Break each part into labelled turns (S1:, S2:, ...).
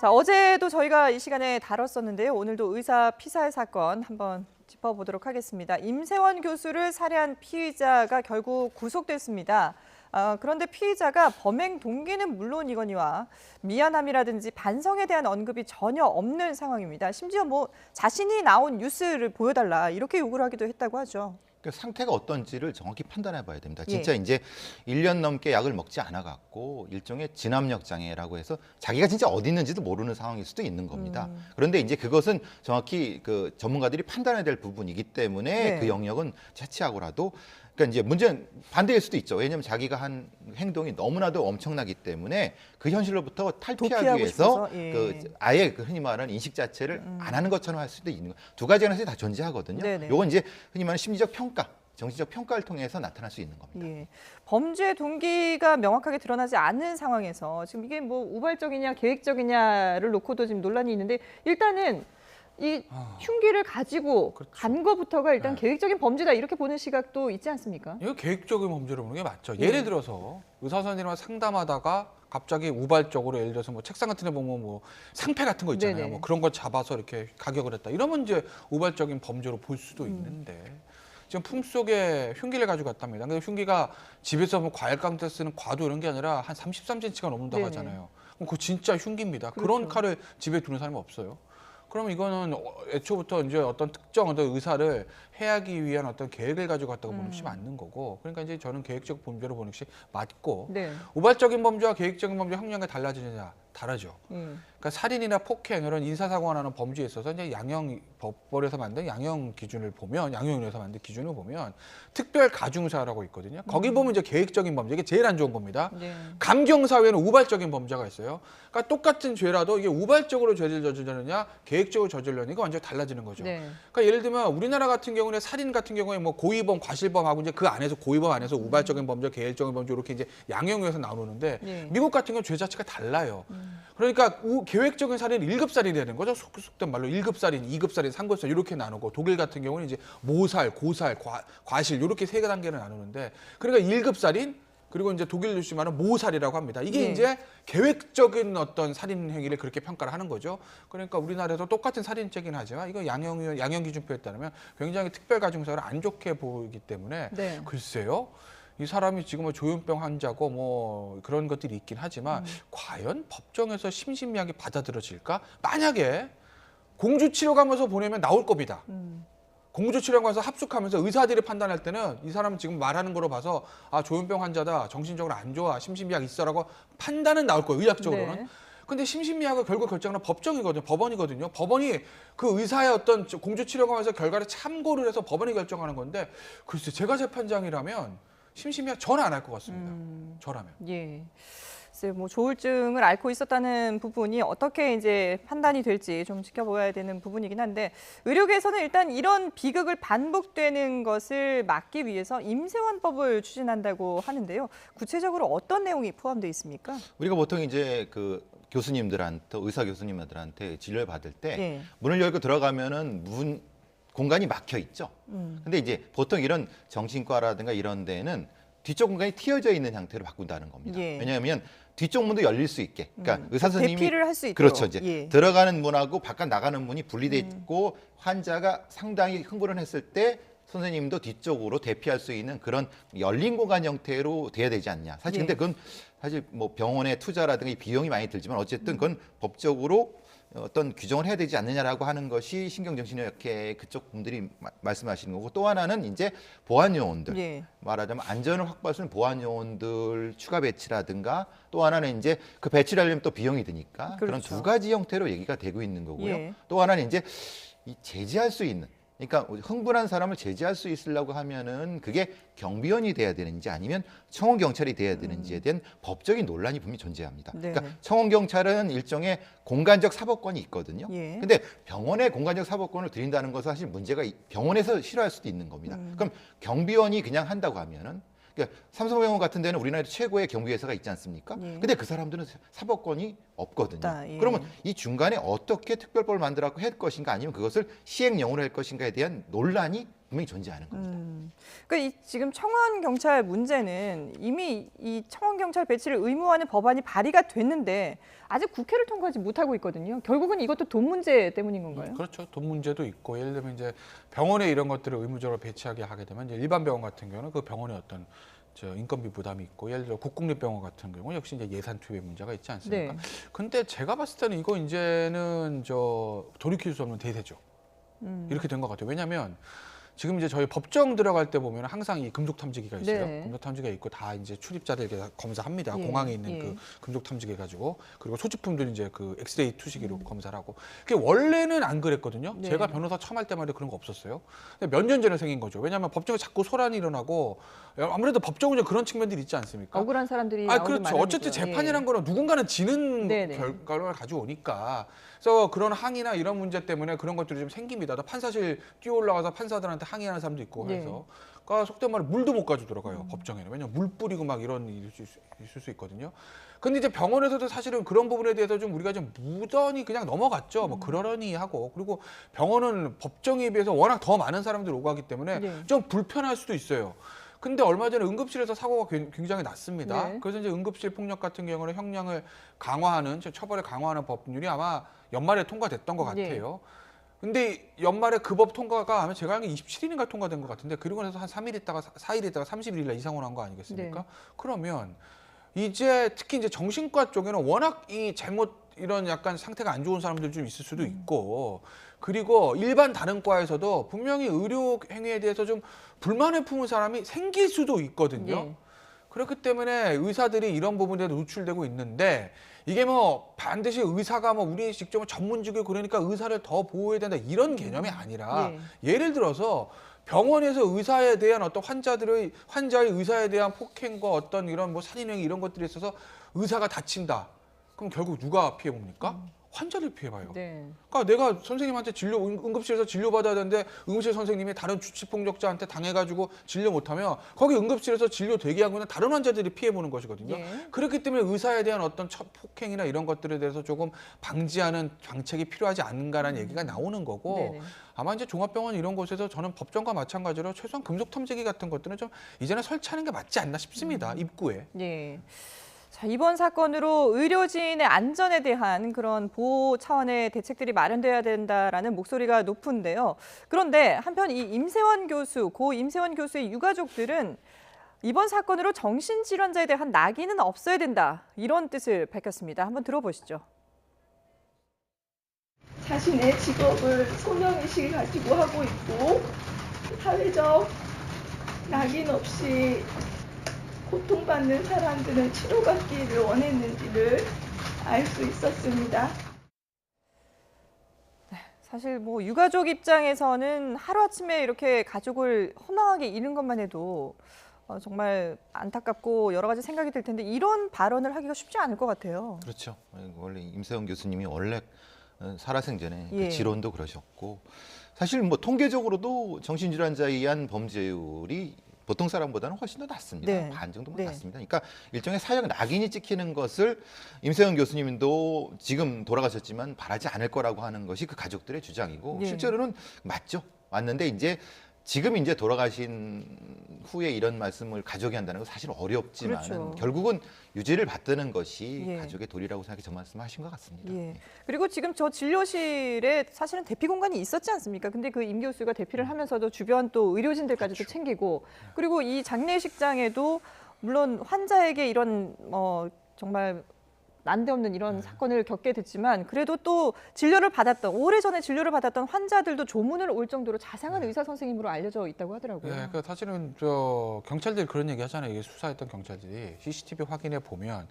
S1: 자, 어제도 저희가 이 시간에 다뤘었는데요. 오늘도 의사 피살 사건 한번 짚어보도록 하겠습니다. 임세원 교수를 살해한 피의자가 결국 구속됐습니다. 아, 그런데 피의자가 범행 동기는 물론이거니와 미안함이라든지 반성에 대한 언급이 전혀 없는 상황입니다. 심지어 뭐 자신이 나온 뉴스를 보여달라 이렇게 요구를 하기도 했다고 하죠.
S2: 그 상태가 어떤지를 정확히 판단해 봐야 됩니다.
S1: 예.
S2: 진짜 이제 1년 넘게 약을 먹지 않아 갖고 일종의 진압력 장애라고 해서 자기가 진짜 어디 있는지도 모르는 상황일 수도 있는 겁니다.
S1: 음.
S2: 그런데 이제 그것은 정확히 그 전문가들이 판단해야 될 부분이기 때문에
S1: 네.
S2: 그 영역은 채취하고라도 그러니까 이제 문제는 반대일 수도 있죠. 왜냐하면 자기가 한 행동이 너무나도 엄청나기 때문에 그 현실로부터 탈피하기
S1: 위해서 예. 음.
S2: 그 아예 그 흔히 말하는 인식 자체를 안 하는 것처럼 할 수도 있는 거. 두 가지 가능성이 다 존재하거든요.
S1: 네네.
S2: 요건 이제 흔히 말하는 심리적 평가, 정신적 평가를 통해서 나타날 수 있는 겁니다.
S1: 예. 범죄 동기가 명확하게 드러나지 않는 상황에서 지금 이게 뭐 우발적이냐 계획적이냐를 놓고도 지금 논란이 있는데 일단은 이 흉기를 가지고
S3: 그렇죠.
S1: 간 거부터가 일단
S3: 네.
S1: 계획적인 범죄다 이렇게 보는 시각도 있지 않습니까?
S3: 이거 계획적인 범죄로 보는 게 맞죠.
S1: 예.
S3: 예를 들어서 의사 선생님과 상담하다가 갑자기 우발적으로 예를 들어서 뭐 책상 같은 데 보면 뭐 상패 같은 거 있잖아요.
S1: 네네.
S3: 뭐 그런 걸 잡아서 이렇게 가격을 했다. 이러면 이제 우발적인 범죄로 볼 수도
S1: 음.
S3: 있는데 지금 품 속에 흉기를 가지고 갔답니다. 근데 흉기가 집에서 뭐 과일 깡때 쓰는 과도 이런 게 아니라 한 33cm가 넘는다고
S1: 네네.
S3: 하잖아요. 그럼 그거 진짜 흉기입니다. 그
S1: 그렇죠.
S3: 런 칼을 집에 두는 사람이 없어요. 그럼 이거는 어, 애초부터 이제 어떤 특정 어떤 의사를 해하기 위한 어떤 계획을 가지고 갔다고 보는 것이
S1: 음.
S3: 맞는 거고 그러니까 이제 저는 계획적 범죄로 보는 것이 맞고
S1: 네.
S3: 우발적인 범죄와 계획적인 범죄 확률이 달라지느냐 다르죠.
S1: 예.
S3: 그러니까 살인이나 폭행 이런 인사사고가 나는 범죄에 있어서 이제 양형 법벌에서 만든 양형 기준을 보면 양형에서 만든 기준을 보면 특별 가중사라고 있거든요. 거기 보면 이제 계획적인 범죄 이게 제일 안 좋은 겁니다.
S1: 네.
S3: 감경 사회는 우발적인 범죄가 있어요. 그러니까 똑같은 죄라도 이게 우발적으로 죄를 저지르느냐 계획적으로 저지르느냐 이거 완전 히 달라지는 거죠.
S1: 네.
S3: 그러니까 예를 들면 우리나라 같은 경우는 살인 같은 경우에 뭐 고의범, 과실범하고 이제 그 안에서 고의범 안에서 우발적인 범죄, 계획적인 범죄 이렇게 이제 양형에서 나누는데
S1: 네.
S3: 미국 같은 경우 는죄 자체가 달라요. 그러니까 우- 계획적인 살인 일급 살인이 되는 거죠. 속, 속된 말로 일급 살인, 이급 살인, 삼급 살인 이렇게 나누고 독일 같은 경우는 이제 모살, 고살, 과, 과실 이렇게 세 개 단계를 나누는데 그러니까 일급 살인 그리고 이제 독일 뉴스 말은 모살이라고 합니다. 이게
S1: 네.
S3: 이제 계획적인 어떤 살인 행위를 그렇게 평가를 하는 거죠. 그러니까 우리나라에도 똑같은 살인죄긴 하지만 이거 양형 양형 기준표에 따르면 굉장히 특별 가중사를 안 좋게 보이기 때문에
S1: 네.
S3: 글쎄요. 이 사람이 지금 뭐 조현병 환자고 뭐 그런 것들이 있긴 하지만
S1: 음.
S3: 과연 법정에서 심신미하게 받아들여질까? 만약에 공주 치료 가면서 보내면 나올 겁니다.
S1: 음.
S3: 공주 치료 가서 합숙하면서 의사들이 판단할 때는 이 사람 지금 말하는 거로 봐서 아 조현병 환자다 정신적으로 안 좋아 심신미약 있어라고 판단은 나올 거예요 의학적으로는
S1: 네.
S3: 근데 심신미약을 결국 결정하는 법정이거든요 법원이거든요 법원이 그 의사의 어떤 공주 치료가면서 결과를 참고를 해서 법원이 결정하는 건데 글쎄 제가 재판장이라면 심신미약 전안 할 것 같습니다
S1: 음.
S3: 저라면
S1: 예. 글쎄 뭐 조울증을 앓고 있었다는 부분이 어떻게 이제 판단이 될지 좀 지켜봐야 되는 부분이긴 한데 의료계에서는 일단 이런 비극을 반복되는 것을 막기 위해서 임세원법을 추진한다고 하는데요. 구체적으로 어떤 내용이 포함되어 있습니까?
S2: 우리가 보통 이제 그 교수님들한테 의사 교수님들한테 진료를 받을 때
S1: 예.
S2: 문을 열고 들어가면은 문 공간이 막혀 있죠.
S1: 음.
S2: 근데 이제 보통 이런 정신과라든가 이런 데는 뒤쪽 공간이 틔어져 있는 형태로 바꾼다는 겁니다.
S1: 예.
S2: 왜냐하면 뒤쪽 문도 열릴 수 있게. 그러니까
S1: 음.
S2: 의사 선생님이
S1: 대피를 할 수 있도록.
S2: 그렇죠. 이제
S1: 예. 음.
S2: 들어가는 문하고 바깥 나가는 문이 분리돼 있고 환자가 상당히 흥분을 했을 때 선생님도 뒤쪽으로 대피할 수 있는 그런 열린 공간 형태로 돼야 되지 않냐. 사실
S1: 예.
S2: 근데 그건 사실 뭐 병원의 투자라든가 이 비용이 많이 들지만 어쨌든 그건 법적으로 어떤 규정을 해야 되지 않느냐라고 하는 것이 신경정신의학회 그쪽 분들이 마- 말씀하시는 거고 또 하나는 이제 보안 요원들
S1: 예.
S2: 말하자면 안전을 확보할 수 있는 보안 요원들 추가 배치라든가 또 하나는 이제 그 배치를 하려면 또 비용이 드니까 그런
S1: 그렇죠.
S2: 두 가지 형태로 얘기가 되고 있는 거고요.
S1: 예.
S2: 또 하나는 이제 이 제지할 수 있는 그러니까 흥분한 사람을 제지할 수 있으려고 하면은 그게 경비원이 돼야 되는지 아니면 청원 경찰이 돼야 되는지에 대한 법적인 논란이 분명히 존재합니다.
S1: 네.
S2: 그러니까 청원 경찰은 일종의 공간적 사법권이 있거든요.
S1: 예.
S2: 근데 병원에 공간적 사법권을 드린다는 것은 사실 문제가 이- 병원에서 싫어할 수도 있는 겁니다.
S1: 음.
S2: 그럼 경비원이 그냥 한다고 하면은 그러니까 삼성병원 같은 데는 우리나라 최고의 경비회사가 있지 않습니까?
S1: 예.
S2: 근데 그 사람들은 사법권이 없거든요.
S1: 예.
S2: 그러면 이 중간에 어떻게 특별법을 만들어갖고 할 것인가 아니면 그것을 시행령으로 할 것인가에 대한 논란이 분명히 존재하는 겁니다.
S1: 음. 그러니까 이 지금 청원 경찰 문제는 이미 이 청원 경찰 배치를 의무화하는 법안이 발의가 됐는데 아직 국회를 통과하지 못하고 있거든요. 결국은 이것도 돈 문제 때문인 건가요?
S3: 그렇죠. 돈 문제도 있고 예를 들면 이제 병원에 이런 것들을 의무적으로 배치하게 하게 되면 이제 일반 병원 같은 경우는 그 병원에 어떤 저 인건비 부담이 있고 예를 들어 국공립병원 같은 경우 역시 이제 예산 투입 문제가 있지 않습니까?
S1: 네.
S3: 근데 제가 봤을 때는 이거 이제는 저 돌이킬 수 없는 대세죠.
S1: 음.
S3: 이렇게 된 것 같아요. 왜냐하면 지금 이제 저희 법정 들어갈 때 보면 항상 이 금속 탐지기가 있어요.
S1: 네.
S3: 금속 탐지기가 있고 다 이제 출입자들에게 다 검사합니다.
S1: 예,
S3: 공항에 있는
S1: 예.
S3: 그 금속 탐지기 가지고 그리고 소지품들 이제 그 엑스레이 투시기로 검사를 하고. 그게 원래는 안 그랬거든요.
S1: 음. 네.
S3: 제가 변호사 처음 할 때만 해도 그런 거 없었어요. 근데 몇 년 전에 생긴 거죠. 왜냐하면 법정에 자꾸 소란이 일어나고 아무래도 법정은 그런 측면들이 있지 않습니까?
S1: 억울한 사람들이
S3: 아 그렇죠. 어쨌든 재판이란
S1: 예.
S3: 거는 누군가는 지는
S1: 네네.
S3: 결과를 가져오니까. 그래서 그런 항의나 이런 문제 때문에 그런 것들이 좀 생깁니다. 또 판사실 뛰어 올라가서 판사들한테 항의하는 사람도 있고
S1: 네.
S3: 해서. 그러니까 속된 말로 물도 못 가져 들어가요 법정에는. 왜냐면 물 뿌리고 막 이런 일이 있을 수- 있거든요. 근데 이제 병원에서도 사실은 그런 부분에 대해서 좀 우리가 좀 무던히 그냥 넘어갔죠.
S1: 음.
S3: 뭐 그러려니 하고 그리고 병원은 법정에 비해서 워낙 더 많은 사람들이 오고 하기 때문에
S1: 네.
S3: 좀 불편할 수도 있어요. 근데 얼마 전에 응급실에서 사고가 굉- 굉장히 났습니다.
S1: 네.
S3: 그래서 이제 응급실 폭력 같은 경우는 형량을 강화하는 저 처벌을 강화하는 법률이 아마 연말에 통과됐던 것
S1: 네.
S3: 같아요. 근데 연말에 그 법 통과가 아마 제가 알기로 27일인가 통과된 것 같은데 그리고 나서 한 3일 있다가 4일 있다가 30일 날 이상으로 한 거 아니겠습니까?
S1: 네.
S3: 그러면 이제 특히 이제 정신과 쪽에는 워낙 이 잘못 이런 약간 상태가 안 좋은 사람들 좀 있을
S1: 음.
S3: 수도 있고 그리고 일반 다른 과에서도 분명히 의료 행위에 대해서 좀 불만을 품은 사람이 생길 수도 있거든요.
S1: 예.
S3: 그렇기 때문에 의사들이 이런 부분에 노출되고 있는데 이게 뭐 반드시 의사가 뭐 우리 직접 전문직이고 그러니까 의사를 더 보호해야 된다 이런 개념이 아니라
S1: 예.
S3: 예를 들어서 병원에서 의사에 대한 어떤 환자들의 환자의 의사에 대한 폭행과 어떤 이런 뭐 살인행위 이런 것들이 있어서 의사가 다친다. 그럼 결국 누가 피해 봅니까? 환자들 피해 봐요.
S1: 네.
S3: 그러니까 내가 선생님한테 진료 응- 응급실에서 진료 받아야 되는데 응급실 선생님이 다른 주치 폭력자한테 당해가지고 진료 못하면 거기 응급실에서 진료 대기하고 있는 다른 환자들이 피해 보는 것이거든요.
S1: 예.
S3: 그렇기 때문에 의사에 대한 어떤 첫 폭행이나 이런 것들에 대해서 조금 방지하는 정책이 필요하지 않는가라는 얘기가 나오는 거고
S1: 음. 네네.
S3: 아마 이제 종합병원 이런 곳에서 저는 법정과 마찬가지로 최소한 금속 탐지기 같은 것들은 좀 이제는 설치하는 게 맞지 않나 싶습니다
S1: 음.
S3: 입구에.
S1: 예. 자, 이번 사건으로 의료진의 안전에 대한 그런 보호 차원의 대책들이 마련돼야 된다라는 목소리가 높은데요. 그런데 한편 이 임세원 교수, 고 임세원 교수의 유가족들은 이번 사건으로 정신질환자에 대한 낙인은 없어야 된다. 이런 뜻을 밝혔습니다. 한번 들어보시죠.
S4: 자신의 직업을 소명의식을 가지고 하고 있고 사회적 낙인 없이 고통받는 사람들은 치료받기를 원했는지를 알 수 있었습니다.
S1: 사실 뭐 유가족 입장에서는 하루아침에 이렇게 가족을 허망하게 잃은 것만 해도 어, 정말 안타깝고 여러 가지 생각이 들 텐데 이런 발언을 하기가 쉽지 않을 것 같아요.
S2: 그렇죠. 원래 임세영 교수님이 원래 어, 살아생전에 그
S1: 예.
S2: 지론도 그러셨고 사실 뭐 통계적으로도 정신질환자에 의한 범죄율이 보통 사람보다는 훨씬 더 낮습니다.
S1: 네.
S2: 반 정도만
S1: 네.
S2: 낮습니다. 그러니까 일종의 사회적 낙인이 찍히는 것을 임세영 교수님도 지금 돌아가셨지만 바라지 않을 거라고 하는 것이 그 가족들의 주장이고
S1: 예.
S2: 실제로는 맞죠. 맞는데 이제 지금 이제 돌아가신 후에 이런 말씀을 가족이 한다는 건 사실 어렵지만
S1: 그렇죠.
S2: 결국은 유죄를 받드는 것이
S1: 예.
S2: 가족의 도리라고 생각해 저 말씀하신 것 같습니다.
S1: 예. 그리고 지금 저 진료실에 사실은 대피 공간이 있었지 않습니까? 근데 그 임 교수가 대피를 하면서도 주변 또 의료진들까지도
S2: 그렇죠.
S1: 챙기고 그리고 이 장례식장에도 물론 환자에게 이런 어 정말 난데없는 이런
S2: 네.
S1: 사건을 겪게 됐지만 그래도 또 진료를 받았던 오래전에 진료를 받았던 환자들도 조문을 올 정도로 자상한 의사 선생님으로 알려져 있다고 하더라고요.
S3: 예, 그러니까 사실은 저 경찰들이 그런 얘기 하잖아요. 이게 수사했던 경찰들이 CCTV 확인해 보면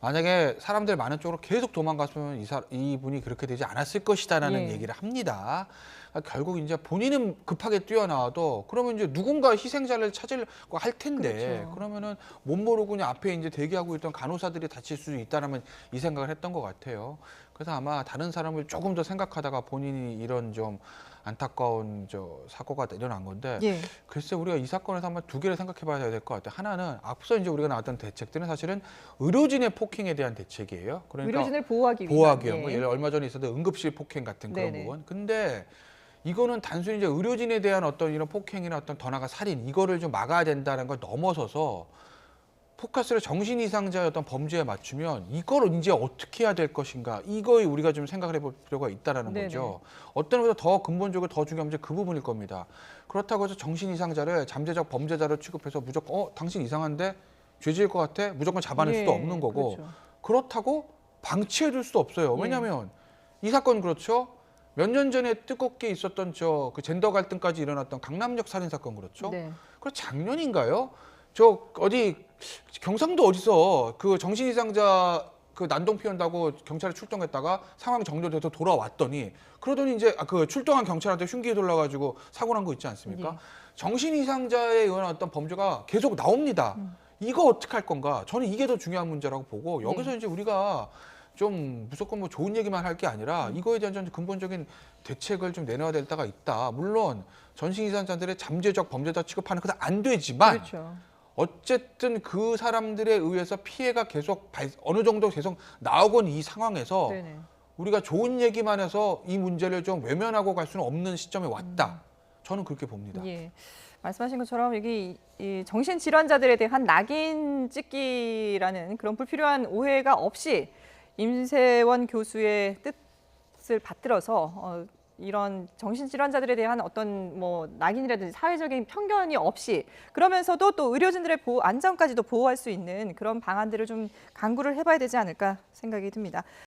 S3: 만약에 사람들 많은 쪽으로 계속 도망갔으면 이 사, 이분이 그렇게 되지 않았을 것이다라는
S1: 예.
S3: 얘기를 합니다. 그러니까 결국 이제 본인은 급하게 뛰어나와도 그러면 이제 누군가 희생자를 찾으려고 할 텐데
S1: 그렇죠.
S3: 그러면은못 모르고 그냥 앞에 이제 대기하고 있던 간호사들이 다칠 수 있다라면 이 생각을 했던 것 같아요. 그래서 아마 다른 사람을 조금 더 생각하다가 본인이 이런 좀 안타까운 저 사고가 일어난 건데
S1: 예.
S3: 글쎄 우리가 이 사건에서 한번 두 개를 생각해 봐야 될 것 같아요. 하나는 앞서 이제 우리가 나왔던 대책들은 사실은 의료진의 폭행에 대한 대책이에요. 그러니까
S1: 의료진을 보호하기 위한
S3: 보호하기 위한 거.
S1: 예.
S3: 예를 얼마 전에 있었던 응급실 폭행 같은 그런
S1: 네네.
S3: 부분. 근데 이거는 단순히 이제 의료진에 대한 어떤 이런 폭행이나 어떤 더 나아가 살인 이거를 좀 막아야 된다는 걸 넘어서서 포커스를 정신 이상자의 어떤 범죄에 맞추면 이걸 이제 어떻게 해야 될 것인가 이거에 우리가 좀 생각을 해볼 필요가 있다라는
S1: 네네.
S3: 거죠. 어떤 것보다 더 근본적으로 더 중요한 문제 그 부분일 겁니다. 그렇다고 해서 정신 이상자를 잠재적 범죄자로 취급해서 무조건 어 당신 이상한데 죄지을 것 같아 무조건 잡아낼 수도
S1: 예,
S3: 없는 거고
S1: 그렇죠.
S3: 그렇다고 방치해둘 수도 없어요.
S1: 예.
S3: 왜냐하면 이 사건 그렇죠. 몇 년 전에 뜨겁게 있었던 저 그 젠더 갈등까지 일어났던 강남역 살인 사건 그렇죠.
S1: 네.
S3: 그 작년인가요? 저 어디 경상도 어디서 그 정신 이상자 그 난동 피운다고 경찰에 출동했다가 상황이 정리돼서 돌아왔더니 그러더니 이제 아, 그 출동한 경찰한테 흉기 돌려가지고 사고 난 거 있지 않습니까?
S1: 예.
S3: 정신 이상자에 의한 어떤 범죄가 계속 나옵니다.
S1: 음.
S3: 이거 어떻게 할 건가? 저는 이게 더 중요한 문제라고 보고
S1: 네.
S3: 여기서 이제 우리가 좀 무조건 뭐 좋은 얘기만 할 게 아니라
S1: 음.
S3: 이거에 대한 좀 근본적인 대책을 좀 내놔야 될 때가 있다. 물론 전신 이상자들의 잠재적 범죄자 취급하는 것은 안 되지만
S1: 그렇죠.
S3: 어쨌든 그 사람들에 의해서 피해가 계속 발- 어느 정도 계속 나오건 이 상황에서
S1: 네네.
S3: 우리가 좋은 얘기만 해서 이 문제를 좀 외면하고 갈 수는 없는 시점에 왔다. 저는 그렇게 봅니다.
S1: 음. 예. 말씀하신 것처럼 여기 이 정신 질환자들에 대한 낙인 찍기라는 그런 불필요한 오해가 없이 임세원 교수의 뜻을 받들어서 어, 이런 정신 질환자들에 대한 어떤 뭐 낙인이라든지 사회적인 편견이 없이 그러면서도 또 의료진들의 보호 안전까지도 보호할 수 있는 그런 방안들을 좀 강구를 해봐야 되지 않을까 생각이 듭니다.